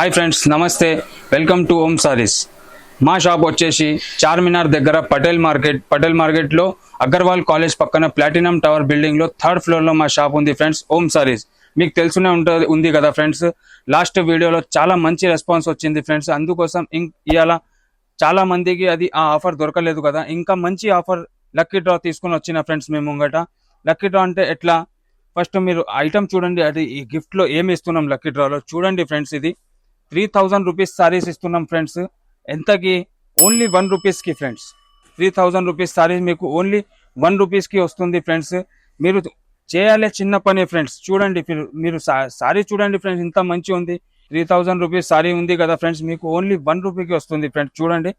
Hi friends నమస్తే. Welcome to home saris మా shop వచ్చేసి చార్మినార్ దగ్గర పటేల్ మార్కెట్. పటేల్ మార్కెట్లో అగర్వాల్ కాలేజ్ పక్కన ప్లాటినం టవర్ బిల్డింగ్లో థర్డ్ ఫ్లోర్లో మా షాప్ ఉంది ఫ్రెండ్స్ హోమ్ సారీస్ మీకు తెలుసునే ఉంటుంది ఉంది కదా ఫ్రెండ్స్ లాస్ట్ వీడియోలో చాలా మంచి రెస్పాన్స్ వచ్చింది ఫ్రెండ్స్ అందుకోసం ఇం ఇవాళ చాలా మందికి అది ఆ ఆఫర్ దొరకలేదు కదా. ఇంకా మంచి ఆఫర్ లక్కీ డ్రా తీసుకొని వచ్చిన ఫ్రెండ్స్ మేము ముంగట. లక్కీ డ్రా అంటే ఎట్లా? ఫస్ట్ మీరు ఐటమ్ చూడండి. అది ఈ గిఫ్ట్లో ఏమి ఇస్తున్నాం లక్కీ డ్రాలో చూడండి ఫ్రెండ్స్ ఇది. త్రీ థౌజండ్ రూపీస్ సారీస్ ఇస్తున్నాం ఫ్రెండ్స్ ఎంతకి? ఓన్లీ వన్ రూపీస్కి friends three thousand rupees saris మీకు ఓన్లీ వన్ రూపీస్కి వస్తుంది ఫ్రెండ్స్ మీరు చేయాలి చిన్న పని ఫ్రెండ్స్ చూడండి మీరు మీరు సారీ చూడండి ఫ్రెండ్స్ ఇంత మంచి ఉంది. త్రీ థౌజండ్ రూపీస్ సారీ ఉంది కదా ఫ్రెండ్స్ మీకు ఓన్లీ వన్ రూపీకి వస్తుంది ఫ్రెండ్స్ చూడండి.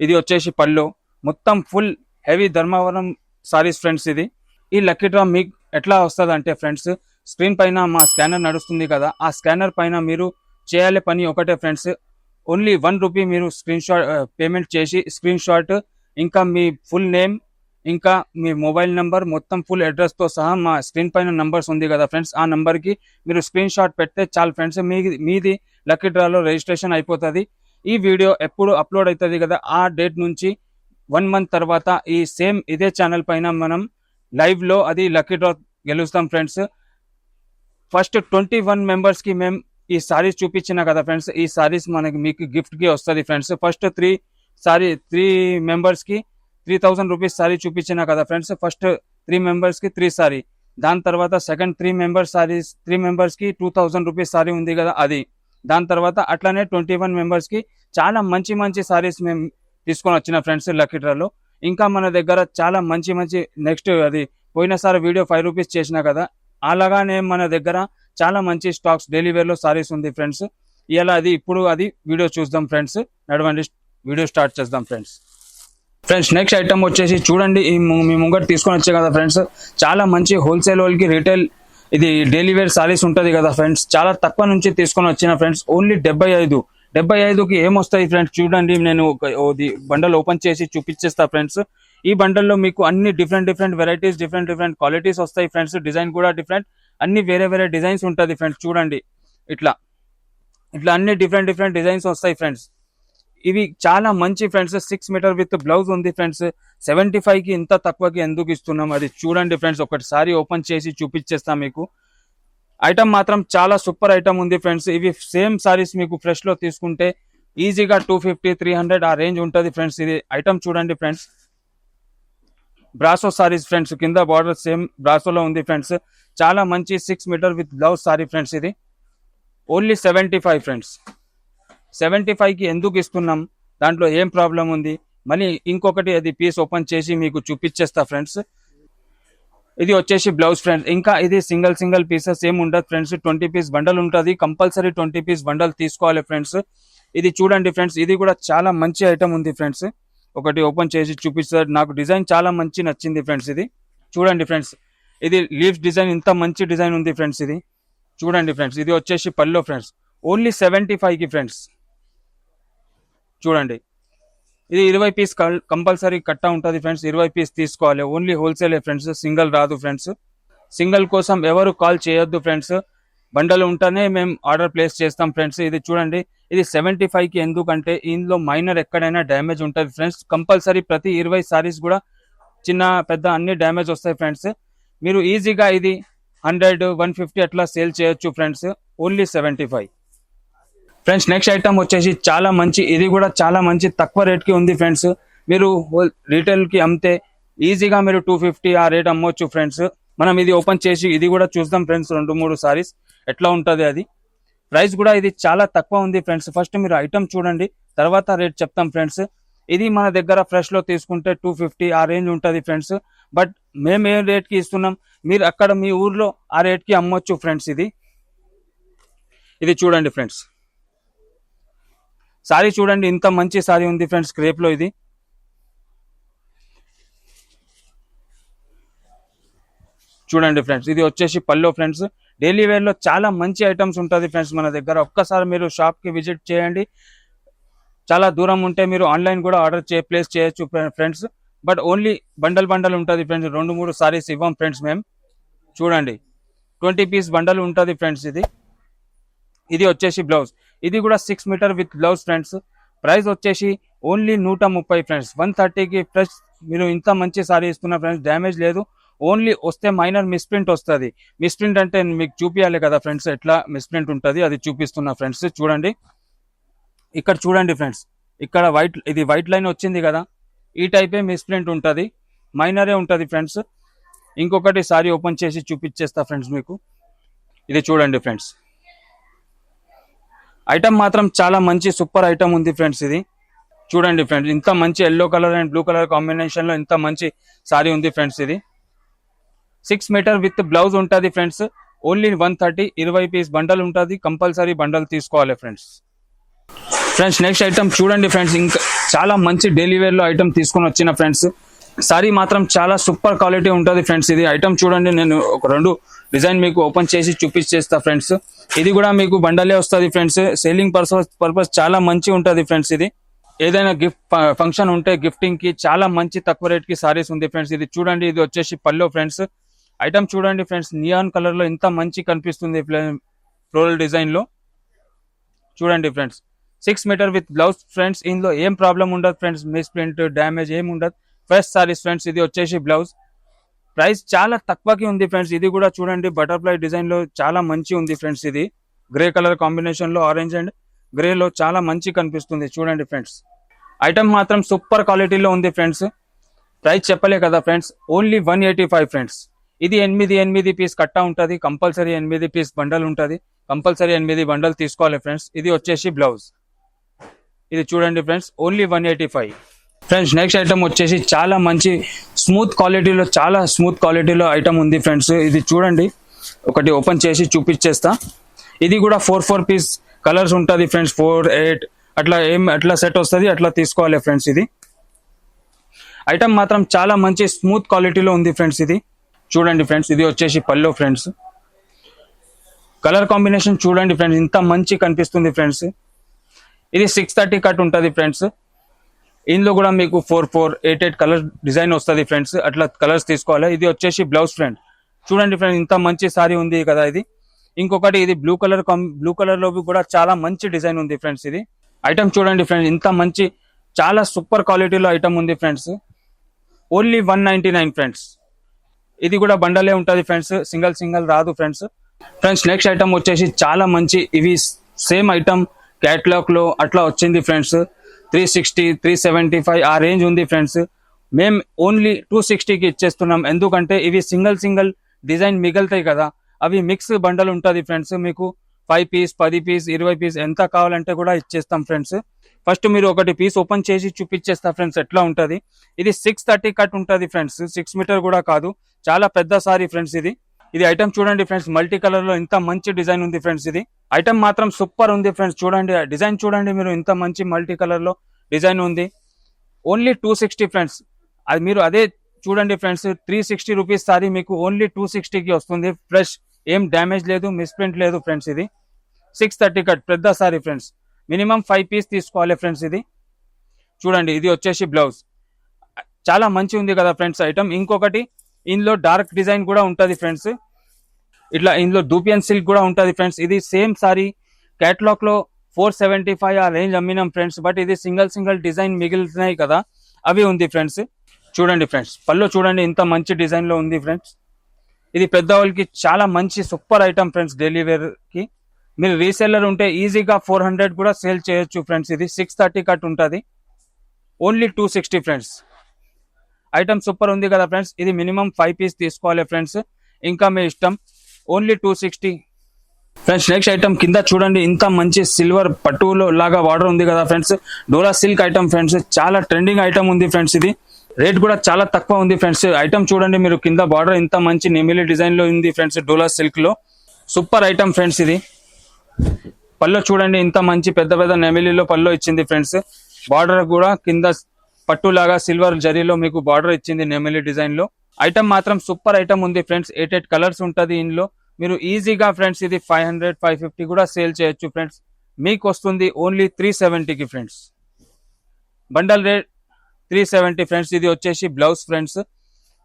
ఇది వచ్చేసి పళ్ళు. మొత్తం full heavy Dharmavaram saris friends ఇది. ఈ లక్కీ డ్రా మీకు ఎట్లా వస్తుంది అంటే ఫ్రెండ్స్ స్క్రీన్ పైన మా స్కానర్ నడుస్తుంది కదా ఆ స్కానర్ పైన మీరు చేయాలి పని ఒకటే ఫ్రెండ్స్. ఓన్లీ వన్ రూపీ మీరు స్క్రీన్ షాట్ పేమెంట్ చేసి స్క్రీన్ షాట్ ఇంకా మీ ఫుల్ నేమ్ ఇంకా మీ మొబైల్ నెంబర్ మొత్తం ఫుల్ అడ్రస్తో సహా మా స్క్రీన్ పైన నంబర్స్ ఉంది కదా ఫ్రెండ్స్. ఆ నెంబర్కి మీరు స్క్రీన్ షాట్ పెడితే చాలు ఫ్రెండ్స్. మీ మీది లక్కీ డ్రాలో రిజిస్ట్రేషన్ అయిపోతుంది. ఈ వీడియో ఎప్పుడు అప్లోడ్ అవుతుంది కదా ఆ డేట్ నుంచి వన్ మంత్ తర్వాత ఈ సేమ్ ఇదే ఛానల్ పైన మనం లైవ్లో అది లక్కీ డ్రా గెలుస్తాం ఫ్రెండ్స్. ఫస్ట్ ట్వంటీ వన్ మెంబర్స్కి మేము ఈ సారీస్ చూపించిన కదా ఫ్రెండ్స్ ఈ సారీస్ మనకి మీకు గిఫ్ట్కి వస్తుంది friends first three sari three మెంబర్స్కి త్రీ థౌసండ్ రూపీస్ సారీ చూపించిన కదా ఫ్రెండ్స్ ఫస్ట్ త్రీ మెంబర్స్కి త్రీ సారీ దాని తర్వాత second three members saris three మెంబర్స్కి టూ థౌసండ్ రూపీస్ సారీ ఉంది కదా అది. దాని తర్వాత అట్లానే ట్వంటీ వన్ మెంబర్స్కి చాలా మంచి మంచి సారీస్ మేము తీసుకొని వచ్చిన ఫ్రెండ్స్ లక్కీ డ్రాలో ఇంకా మన దగ్గర చాలా మంచి మంచి నెక్స్ట్ అది పోయినసారి వీడియో ఫైవ్ రూపీస్ చేసిన కదా. అలాగానే మన దగ్గర చాలా మంచి స్టాక్స్ డైలీ వేర్లో సారీస్ ఉంది ఫ్రెండ్స్. ఇలా అది ఇప్పుడు అది వీడియో చూద్దాం ఫ్రెండ్స్. నడవండి వీడియో స్టార్ట్ చేద్దాం ఫ్రెండ్స్. ఫ్రెండ్స్ నెక్స్ట్ ఐటమ్ వచ్చేసి చూడండి ఈ మీ ముంగట తీసుకొని వచ్చే కదా ఫ్రెండ్స్. చాలా మంచి హోల్సేల్ వాళ్ళకి రీటైల్ ఇది డైలీ వేర్ సారీస్ ఉంటుంది కదా ఫ్రెండ్స్. చాలా తక్కువ నుంచి తీసుకొని వచ్చిన ఫ్రెండ్స్ ఓన్లీ డెబ్బై ఐదు. డెబ్బై ఐదుకి ఏమొస్తాయి ఫ్రెండ్స్? చూడండి నేను ఒక- ఓది బండల్ ఓపెన్ చేసి చూపించేస్తా ఫ్రెండ్స్. ఈ బండల్లో మీకు అన్ని different different varieties different different qualities వస్తాయి ఫ్రెండ్స్. డిజైన్ కూడా డిఫరెంట్ అన్ని వేరే వేరే డిజైన్స్ ఉంటుంది ఫ్రెండ్స్ చూడండి. ఇట్లా. ఇట్లా అన్ని డిఫరెంట్ డిఫరెంట్ డిజైన్స్ వస్తాయి ఫ్రెండ్స్. ఇవి చాలా మంచి friends six meter with blouse ఉంది ఫ్రెండ్స్. సెవెంటీ ఫైవ్కి ఇంత తక్కువకి ఎందుకు ఇస్తున్నాం? అది చూడండి ఫ్రెండ్స్ ఒకటిసారి ఓపెన్ చేసి చూపించేస్తాం మీకు. ఐటమ్ మాత్రం చాలా సూపర్ ఐటమ్ ఉంది ఫ్రెండ్స్. ఇవి సేమ్ సారీస్ మీకు ఫ్రెష్లో తీసుకుంటే ఈజీగా టూ ఫిఫ్టీ త్రీ హండ్రెడ్ ఆ రేంజ్ ఉంటుంది ఫ్రెండ్స్. ఇది ఐటమ్ చూడండి ఫ్రెండ్స్. బ్రాసో సారీస్ ఫ్రెండ్స్ కింద బార్డర్ సేమ్ బ్రాసోలో ఉంది ఫ్రెండ్స్ చాలా మంచి six meter with blouse sari friends ఇది. Only seventy five friends seventy ఫైవ్కి ఎందుకు ఇస్తున్నాం? దాంట్లో ఏం ప్రాబ్లం ఉంది? మళ్ళీ ఇంకొకటి అది పీస్ ఓపెన్ చేసి మీకు చూపించేస్తా ఫ్రెండ్స్ ఇది వచ్చేసి బ్లౌజ్ ఫ్రెండ్స్ ఇంకా ఇది సింగిల్ సింగిల్ పీసెస్ ఏం ఉండదు ఫ్రెండ్స్ ట్వంటీ పీస్ బండల్ ఉంటుంది. కంపల్సరీ ట్వంటీ పీస్ బండల్ తీసుకోవాలి ఫ్రెండ్స్ ఇది చూడండి ఫ్రెండ్స్ ఇది కూడా చాలా మంచి ఐటమ్ ఉంది ఫ్రెండ్స్ ఒకటి ఓపెన్ చేసి చూపిస్తారు. నాకు డిజైన్ చాలా మంచి నచ్చింది ఫ్రెండ్స్ ఇది. చూడండి ఫ్రెండ్స్ ఇది లీఫ్ డిజైన్ ఇంత మంచి డిజైన్ ఉంది ఫ్రెండ్స్ ఇది. చూడండి ఫ్రెండ్స్ ఇది వచ్చేసి పల్లో ఫ్రెండ్స్. ఓన్లీ సెవెంటీ కి ఫ్రెండ్స్. చూడండి. ఇది ఇరవై పీస్ కంపల్సరీ కట్ట ఉంటుంది ఫ్రెండ్స్. ఇరవై పీస్ తీసుకోవాలి. ఓన్లీ హోల్సేల్ ఫ్రెండ్స్ సింగిల్ రాదు ఫ్రెండ్స్. సింగిల్ కోసం ఎవరు కాల్ చేయొద్దు ఫ్రెండ్స్. బండలు ఉంటేనే మేము ఆర్డర్ ప్లేస్ చేస్తాం ఫ్రెండ్స్. ఇది చూడండి ఇది సెవెంటీ ఫైవ్కి ఎందుకంటే ఇందులో మైనర్ ఎక్కడైనా డ్యామేజ్ ఉంటుంది ఫ్రెండ్స్. కంపల్సరీ ప్రతి ఇరవై సారీస్ కూడా చిన్న పెద్ద అన్ని డ్యామేజ్ వస్తాయి ఫ్రెండ్స్. మీరు ఈజీగా ఇది హండ్రెడ్ వన్ ఫిఫ్టీ అట్లా సేల్ చేయొచ్చు friends. Only seventy five. Friends next item వచ్చేసి చాలా మంచి ఇది కూడా చాలా మంచి తక్కువ రేట్కి ఉంది ఫ్రెండ్స్. మీరు హోల్ అమ్మితే ఈజీగా మీరు టూ ఫిఫ్టీ ఆ రేట్ అమ్మవచ్చు ఫ్రెండ్స్. మనం ఇది ఓపెన్ చేసి ఇది కూడా చూద్దాం ఫ్రెండ్స్ రెండు మూడు సారీస్. ఎట్లా ఉంటుంది అది? ప్రైస్ కూడా ఇది చాలా తక్కువ ఉంది ఫ్రెండ్స్. ఫస్ట్ మీరు ఐటమ్ చూడండి తర్వాత రేట్ చెప్తాం ఫ్రెండ్స్. ఇది మన దగ్గర ఫ్రెష్లో తీసుకుంటే టూ ఫిఫ్టీ ఆ రేంజ్ ఉంటుంది ఫ్రెండ్స్. బట్ మేము ఏ రేట్కి ఇస్తున్నాం? మీరు అక్కడ మీ ఊర్లో ఆ రేట్కి అమ్మొచ్చు ఫ్రెండ్స్ ఇది. ఇది చూడండి ఫ్రెండ్స్. సారీ చూడండి ఇంత మంచి సారీ ఉంది ఫ్రెండ్స్ క్రేప్లో ఇది. చూడండి ఫ్రెండ్స్ ఇది వచ్చేసి పల్లో ఫ్రెండ్స్. డైలీ వేర్లో చాలా మంచి ఐటమ్స్ ఉంటుంది ఫ్రెండ్స్ మన దగ్గర. ఒక్కసారి మీరు షాప్కి విజిట్ చేయండి. చాలా దూరం ఉంటే మీరు ఆన్లైన్ కూడా ఆర్డర్ చే ప్లేస్ చేయొచ్చు friends but only bundle bundle ఉంటుంది ఫ్రెండ్స్ రెండు మూడు సారీస్ ఇవ్వం ఫ్రెండ్స్ మేము చూడండి. ట్వంటీ పీస్ బండల్ ఉంటుంది ఫ్రెండ్స్ ఇది. ఇది వచ్చేసి బ్లౌజ్ ఇది కూడా six meter with blouse friends price వచ్చేసి ఓన్లీ నూట ముప్పై ఫ్రెండ్స్ వన్ థర్టీకి ఫ్రెష్ మీరు ఇంత మంచి సారీ ఇస్తున్న ఫ్రెండ్స్ డ్యామేజ్ లేదు. ఓన్లీ వస్తే మైనర్ మిస్ప్రింట్ వస్తుంది. మిస్ప్రింట్ అంటే మీకు చూపించాలి కదా ఫ్రెండ్స్ ఎట్లా మిస్ప్రింట్ ఉంటుంది అది చూపిస్తున్నా ఫ్రెండ్స్ చూడండి. ఇక్కడ చూడండి ఫ్రెండ్స్ ఇక్కడ వైట్ ఇది వైట్ లైన్ వచ్చింది కదా ఈ టైపే మిస్ప్రింట్ ఉంటుంది మైనరే ఉంటుంది ఫ్రెండ్స్. ఇంకొకటి సారీ ఓపెన్ చేసి చూపించేస్తా ఫ్రెండ్స్ మీకు. ఇది చూడండి ఫ్రెండ్స్. ఐటమ్ మాత్రం చాలా మంచి సూపర్ ఐటమ్ ఉంది ఫ్రెండ్స్ ఇది. చూడండి ఫ్రెండ్స్ ఇంత మంచి yellow colour and blue colour కాంబినేషన్లో ఇంత మంచి సారీ ఉంది ఫ్రెండ్స్ ఇది. సిక్స్ మీటర్ విత్ బ్లౌజ్ ఉంటుంది ఫ్రెండ్స్. ఓన్లీ వన్ థర్టీ ఇరవై పీస్ బండల్ ఉంటుంది. కంపల్సరీ బండల్ తీసుకోవాలి ఫ్రెండ్స్. ఫ్రెండ్స్ నెక్స్ట్ ఐటమ్ చూడండి ఫ్రెండ్స్. ఇంకా చాలా మంచి డైలీ వేర్లో ఐటమ్ తీసుకొని వచ్చిన ఫ్రెండ్స్. సారీ మాత్రం చాలా సూపర్ క్వాలిటీ ఉంటుంది ఫ్రెండ్స్. ఇది ఐటమ్ చూడండి నేను ఒక రెండు డిజైన్ మీకు ఓపెన్ చేసి చూపించేస్తా ఫ్రెండ్స్. ఇది కూడా మీకు బండలే వస్తుంది ఫ్రెండ్స్. సేలింగ్ పర్పస్ పర్పస్ చాలా మంచి ఉంటుంది ఫ్రెండ్స్ ఇది. ఏదైనా గిఫ్ట్ ఫంక్షన్ ఉంటే గిఫ్టింగ్కి చాలా మంచి తక్కువ రేట్కి సారీస్ ఉంది ఫ్రెండ్స్. ఇది చూడండి ఇది వచ్చేసి పల్లో ఫ్రెండ్స్. ఐటమ్ చూడండి ఫ్రెండ్స్ నియాన్ కలర్ ఇంత మంచి కనిపిస్తుంది ఫ్లోరల్ డిజైన్లో చూడండి friends six meter with blouse friends ఇందులో ఏం ప్రాబ్లం ఉండదు ఫ్రెండ్స్ మిస్ ప్రింట్ డ్యామేజ్ ఏం ఉండదు. ఫస్ట్ సారీస్ ఫ్రెండ్స్ ఇది వచ్చేసి బ్లౌజ్ ప్రైస్ చాలా తక్కువకి ఉంది ఫ్రెండ్స్ ఇది కూడా చూడండి బటర్ఫ్లై డిజైన్లో చాలా మంచి ఉంది ఫ్రెండ్స్ ఇది. గ్రే కలర్ కాంబినేషన్లో ఆరెంజ్ అండ్ గ్రేలో చాలా మంచి కనిపిస్తుంది చూడండి ఫ్రెండ్స్ ఐటమ్ మాత్రం సూపర్ క్వాలిటీలో ఉంది ఫ్రెండ్స్ ప్రైస్ చెప్పలే కదా friends only one eighty five friends ఇది ఎనిమిది ఎనిమిది పీస్ కట్ట ఉంటుంది కంపల్సరీ ఎనిమిది పీస్ బండల్ ఉంటుంది. కంపల్సరీ ఎనిమిది బండల్ తీసుకోవాలి ఫ్రెండ్స్ ఇది వచ్చేసి బ్లౌజ్ ఇది చూడండి friends only one eighty five friends next item వచ్చేసి చాలా మంచి స్మూత్ క్వాలిటీలో చాలా స్మూత్ క్వాలిటీలో ఐటమ్ ఉంది ఫ్రెండ్స్ ఇది చూడండి. ఒకటి ఓపెన్ చేసి చూపించేస్తా. ఇది కూడా ఫోర్ ఫోర్ పీస్ కలర్స్ ఉంటుంది ఫ్రెండ్స్ ఫోర్ ఎయిట్ అట్లా ఏం అట్లా సెట్ వస్తుంది అట్లా తీసుకోవాలి ఫ్రెండ్స్ ఇది. ఐటమ్ మాత్రం చాలా మంచి స్మూత్ క్వాలిటీలో ఉంది ఫ్రెండ్స్ ఇది. చూడండి ఫ్రెండ్స్ ఇది వచ్చేసి పల్లో ఫ్రెండ్స్. కలర్ కాంబినేషన్ చూడండి ఫ్రెండ్స్ ఇంత మంచి కనిపిస్తుంది ఫ్రెండ్స్. ఇది సిక్స్ థర్టీ కట్ ఉంటుంది ఫ్రెండ్స్. ఇందులో కూడా మీకు four four eight eight colour design వస్తుంది ఫ్రెండ్స్. అట్లా కలర్స్ తీసుకోవాలి. ఇది వచ్చేసి బ్లౌజ్ ఫ్రెండ్ చూడండి ఫ్రెండ్స్ ఇంత మంచి సారీ ఉంది కదా ఇది. ఇంకొకటి ఇది బ్లూ కలర్ బ్లూ కలర్లో కూడా చాలా మంచి డిజైన్ ఉంది ఫ్రెండ్స్ ఇది. ఐటమ్ చూడండి ఫ్రెండ్స్ ఇంత మంచి చాలా సూపర్ క్వాలిటీలో ఐటమ్ ఉంది friends. Only one ninety nine friends ఇది కూడా బండలే ఉంటుంది ఫ్రెండ్స్ సింగల్ సింగల్ రాదు ఫ్రెండ్స్ ఫ్రెండ్స్ నెక్స్ట్ ఐటమ్ వచ్చేసి చాలా మంచి ఇవి సేమ్ ఐటమ్ క్యాట్లాగ్లో అట్లా వచ్చింది friends three sixty three seventy five ఆ రేంజ్ ఉంది ఫ్రెండ్స్ మేము ఓన్లీ టూ సిక్స్టీకి ఇచ్చేస్తున్నాం. ఎందుకంటే ఇవి సింగిల్ సింగిల్ డిజైన్ మిగులుతాయి కదా. అవి మిక్స్ బండలు ఉంటుంది ఫ్రెండ్స్ మీకు ఫైవ్ పీస్ పది పీస్ ఇరవై పీస్ ఎంత కావాలంటే కూడా ఇచ్చేస్తాం ఫ్రెండ్స్. ఫస్ట్ మీరు ఒకటి పీస్ ఓపెన్ చేసి చూపించేస్తా ఫ్రెండ్స్ ఎట్లా ఉంటుంది. ఇది సిక్స్ థర్టీ కట్ ఉంటుంది ఫ్రెండ్స్ సిక్స్ మీటర్ కూడా కాదు. చాలా పెద్ద సారీ ఫ్రెండ్స్ ఇది. ఇది ఐటమ్ చూడండి ఫ్రెండ్స్ మల్టీ కలర్లో ఇంత మంచి డిజైన్ ఉంది ఫ్రెండ్స్ ఇది. ఐటమ్ మాత్రం సూపర్ ఉంది ఫ్రెండ్స్ చూడండి. డిజైన్ చూడండి మీరు ఇంత మంచి మల్టీ కలర్లో డిజైన్ ఉంది. Only two sixty friends. అది మీరు అదే చూడండి friends three sixty rupees sari మీకు ఓన్లీ టూ సిక్స్టీకి వస్తుంది ఫ్రెష్. ఏం డ్యామేజ్ లేదు మిస్ప్రింట్ లేదు ఫ్రెండ్స్ ఇది. సిక్స్ థర్టీ కట్ పెద్ద sari friends. Minimum five piece తీసుకోవాలి ఫ్రెండ్స్ ఇది. చూడండి ఇది వచ్చేసి బ్లౌజ్. చాలా మంచి ఉంది కదా ఫ్రెండ్స్ ఐటమ్. ఇంకొకటి ఇందులో డార్క్ డిజైన్ కూడా ఉంటుంది ఫ్రెండ్స్. ఇట్లా ఇందులో దూపియన్ సిల్క్ కూడా ఉంటుంది ఫ్రెండ్స్. ఇది సేమ్ సారీ క్యాటలాగ్లో ఫోర్ సెవెంటీ ఫైవ్ ఆ రేంజ్ అమ్మినాం ఫ్రెండ్స్. బట్ ఇది సింగిల్ సింగిల్ డిజైన్ మిగులుతున్నాయి కదా. అవి ఉంది ఫ్రెండ్స్. చూడండి ఫ్రెండ్స్ పళ్ళు చూడండి ఇంత మంచి డిజైన్లో ఉంది ఫ్రెండ్స్. ఇది పెద్దవాళ్ళకి చాలా మంచి సూపర్ ఐటమ్ ఫ్రెండ్స్ డైలీ వేర్కి మీరు రీసెల్లర్ ఉంటే ఈజీగా ఫోర్ హండ్రెడ్ కూడా సేల్ చేయొచ్చు ఫ్రెండ్స్. ఇది సిక్స్ థర్టీ కట్ ఉంటుంది. Only two sixty friends. Item super ఉంది కదా ఫ్రెండ్స్. ఇది మినిమం ఫైవ్ పీస్ తీసుకోవాలి ఫ్రెండ్స్. ఇంకా మీ ఇష్టం only two sixty. Friends next item కింద చూడండి. ఇంత మంచి సిల్వర్ పట్టులో లాగా వాటర్ ఉంది కదా ఫ్రెండ్స్. డోలా సిల్క్ ఐటమ్ ఫ్రెండ్స్. చాలా ట్రెండింగ్ ఐటమ్ ఉంది ఫ్రెండ్స్ ఇది. రేట్ కూడా చాలా తక్కువ ఉంది ఫ్రెండ్స్ ఐటమ్ చూడండి మీరు కింద బార్డర్ ఇంత మంచి నెమిలి డిజైన్లో ఉంది ఫ్రెండ్స్ డోలా సిల్క్లో. సూపర్ ఐటమ్ ఫ్రెండ్స్ ఇది. పళ్ళు చూడండి ఇంత మంచి పెద్ద పెద్ద నెమిలిలో పళ్ళు ఇచ్చింది ఫ్రెండ్స్ బార్డర్ కూడా కింద పట్టులాగా సిల్వర్ జరీలో మీకు బార్డర్ ఇచ్చింది నెమిలి డిజైన్లో. ఐటమ్ మాత్రం సూపర్ ఐటమ్ ఉంది ఫ్రెండ్స్ ఎయిట్ ఎయిట్ కలర్స్ ఉంటుంది ఇందులో. మీరు ఈజీగా ఫ్రెండ్స్ ఇది ఫైవ్ హండ్రెడ్ ఫైవ్ ఫిఫ్టీ కూడా సేల్ చేయొచ్చు ఫ్రెండ్స్ మీకు వస్తుంది only three సెవెంటీకి friends bundle rate three seventy friends ఇది వచ్చేసి blouse friends.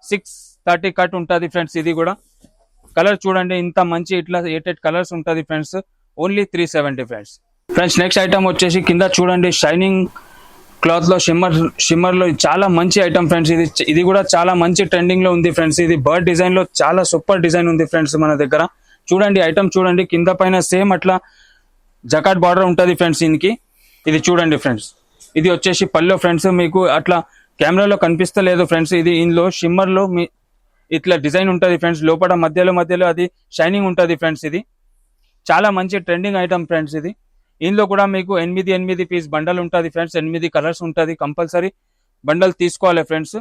Six thirty cut ఉంటుంది ఫ్రెండ్స్ ఇది కూడా. కలర్ చూడండి ఇంత మంచి ఇట్లా ఎయిట్ కలర్స్ ఉంటుంది friends. Only three seventy friends. Friends next item వచ్చేసి కింద చూడండి షైనింగ్ క్లాత్లో షిమ్మర్ షిమ్మర్లో చాలా మంచి ఐటమ్ ఫ్రెండ్స్. ఇది ఇది కూడా చాలా మంచి ట్రెండింగ్లో ఉంది ఫ్రెండ్స్. ఇది బర్డ్ డిజైన్లో చాలా సూపర్ డిజైన్ ఉంది ఫ్రెండ్స్ మన దగ్గర. చూడండి ఐటమ్ చూడండి కింద పైన సేమ్ అట్లా జకాట్ బార్డర్ ఉంటుంది ఫ్రెండ్స్ దీనికి. ఇది చూడండి ఫ్రెండ్స్. ఇది వచ్చేసి పల్లో ఫ్రెండ్స్ మీకు అట్లా కెమెరాలో కనిపిస్తలేదు ఫ్రెండ్స్ ఇది ఇందులో షిమ్మర్లో మీ ఇట్లా డిజైన్ ఉంటుంది ఫ్రెండ్స్ లోపల మధ్యలో మధ్యలో అది షైనింగ్ ఉంటుంది ఫ్రెండ్స్ ఇది. చాలా మంచి ట్రెండింగ్ ఐటమ్ ఫ్రెండ్స్ ఇది. ఇందులో కూడా మీకు ఎనిమిది ఎనిమిది పీస్ బండల్ ఉంటుంది ఫ్రెండ్స్ ఎనిమిది కలర్స్ ఉంటుంది కంపల్సరీ బండల్ తీసుకోవాలి ఫ్రెండ్స్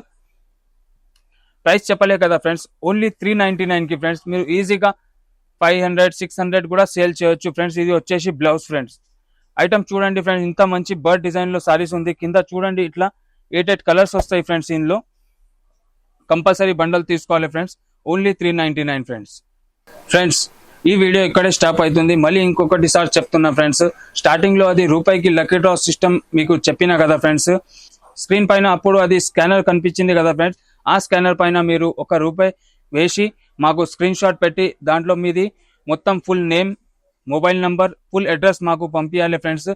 ప్రైస్ చెప్పలే కదా ఫ్రెండ్స్ ఓన్లీ త్రీ నైన్టీ కి ఫ్రెండ్స్ మీరు ఈజీగా ఫైవ్ హండ్రెడ్ సిక్స్ హండ్రెడ్ కూడా సేల్ చేయొచ్చు ఫ్రెండ్స్ ఇది వచ్చేసి బ్లౌజ్ ఫ్రెండ్స్ ఐటమ్ చూడండి ఫ్రెండ్స్ ఇంత మంచి బర్డ్ డిజైన్లో సారీస్ ఉంది. కింద చూడండి ఇట్లా ఎయిట్ ఎయిట్ కలర్స్ వస్తాయి ఫ్రెండ్స్ దీనిలో కంపల్సరీ బండల్ తీసుకోవాలి friends only three nine friends friends ఈ వీడియో ఇక్కడే స్టాప్ అవుతుంది మళ్ళీ ఇంకొకటి సార్ చెప్తున్నా ఫ్రెండ్స్ స్టార్టింగ్లో అది రూపాయికి లక్కీ డ్రా సిస్టమ్ మీకు చెప్పిన కదా ఫ్రెండ్స్ స్క్రీన్ పైన అప్పుడు అది స్కానర్ కనిపించింది కదా ఫ్రెండ్స్ ఆ స్కానర్ పైన మీరు ఒక రూపాయి వేసి మాకు స్క్రీన్ షాట్ పెట్టి దాంట్లో మీది మొత్తం full name mobile number full address మాకు పంపించాలి ఫ్రెండ్స్.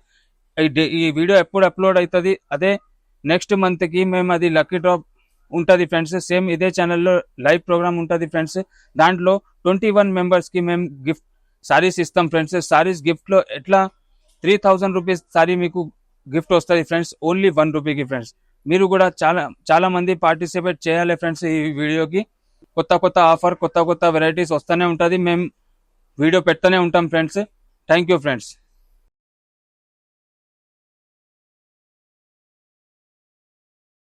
ఈ డే- ఈ వీడియో ఎప్పుడు అప్లోడ్ అవుతుంది అదే నెక్స్ట్ మంత్కి మేము అది లక్కీ డ్రాప్ ఉంటుంది ఫ్రెండ్స్. సేమ్ ఇదే ఛానల్లో లైవ్ ప్రోగ్రామ్ ఉంటుంది ఫ్రెండ్స్. దాంట్లో ట్వంటీ వన్ మెంబర్స్కి మేము గిఫ్ట్ సారీస్ ఇస్తాం ఫ్రెండ్స్. సారీస్ గిఫ్ట్లో ఎట్లా? త్రీ థౌజండ్ రూపీస్ సారీ మీకు గిఫ్ట్ వస్తుంది ఫ్రెండ్స్ ఓన్లీ వన్ రూపీకి ఫ్రెండ్స్. మీరు కూడా చాలా చాలా మంది పార్టిసిపేట్ చేయాలి ఫ్రెండ్స్ ఈ వీడియోకి. కొత్త కొత్త ఆఫర్ కొత్త కొత్త వెరైటీస్ వస్తూనే ఉంటుంది. మేము వీడియో పెడతానే ఉంటాం ఫ్రెండ్స్ థ్యాంక్ యూ ఫ్రెండ్స్